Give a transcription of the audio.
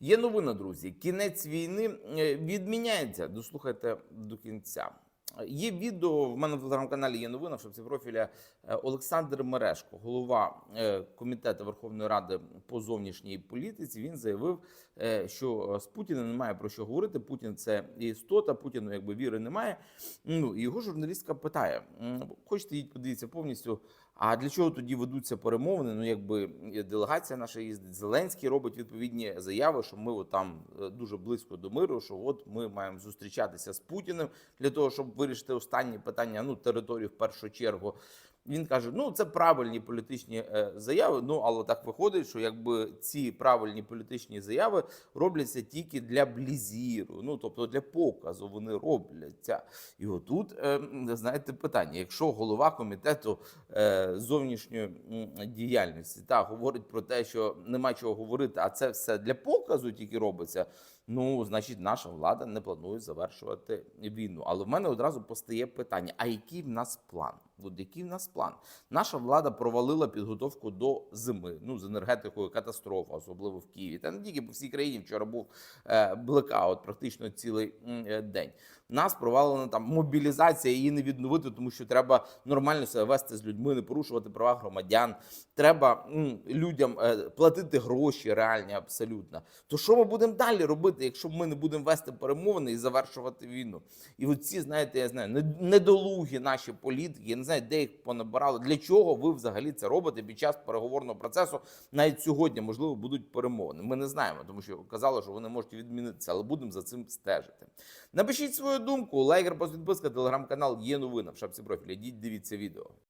Є новина, друзі. Кінець війни е, відміняється. Дослухайте до кінця. Є відео в мене в телеграм-каналі. Є новина в шапці профіля е, Олександр Мерешко, голова е, комітету Верховної Ради по зовнішній політиці. Він заявив, е, що з Путіним немає про що говорити. Путін це істота, Путіну якби віри немає. Ну його журналістка питає: хочете їдь, подивіться повністю. А для чого тоді ведуться перемовини? Ну, якби делегація наша їздить, Зеленський робить відповідні заяви, що ми от там дуже близько до миру. Що от ми маємо зустрічатися з Путіним для того, щоб вирішити останні питання, ну територію в першу чергу. Він каже: ну це правильні політичні е, заяви. Ну але так виходить, що якби ці правильні політичні заяви робляться тільки для блізіру, ну тобто для показу вони робляться. І отут, е, знаєте, питання: якщо голова комітету е, зовнішньої діяльності та говорить про те, що нема чого говорити, а це все для показу тільки робиться. Ну, значить, наша влада не планує завершувати війну. Але в мене одразу постає питання: а який в нас план? От який в нас план? Наша влада провалила підготовку до зими. Ну з енергетикою катастрофа, особливо в Києві. Та не тільки по всій країні вчора був е, блекаут, практично цілий е, день. Нас провалена там мобілізація, її не відновити, тому що треба нормально себе вести з людьми, не порушувати права громадян. Треба м, людям е, платити гроші реальні абсолютно. То що ми будемо далі робити, якщо ми не будемо вести перемовини і завершувати війну? І от ці, знаєте, я знаю, недолугі наші політики, знаю, де їх понабирали. Для чого ви взагалі це робите під час переговорного процесу? Навіть сьогодні, можливо, будуть перемовини. Ми не знаємо, тому що казали, що вони можуть відмінитися, але будемо за цим стежити. Напишіть свою думку, Лайкер, підписка, телеграм-канал є новина в шапці профіля. Йдіть, дивіться відео.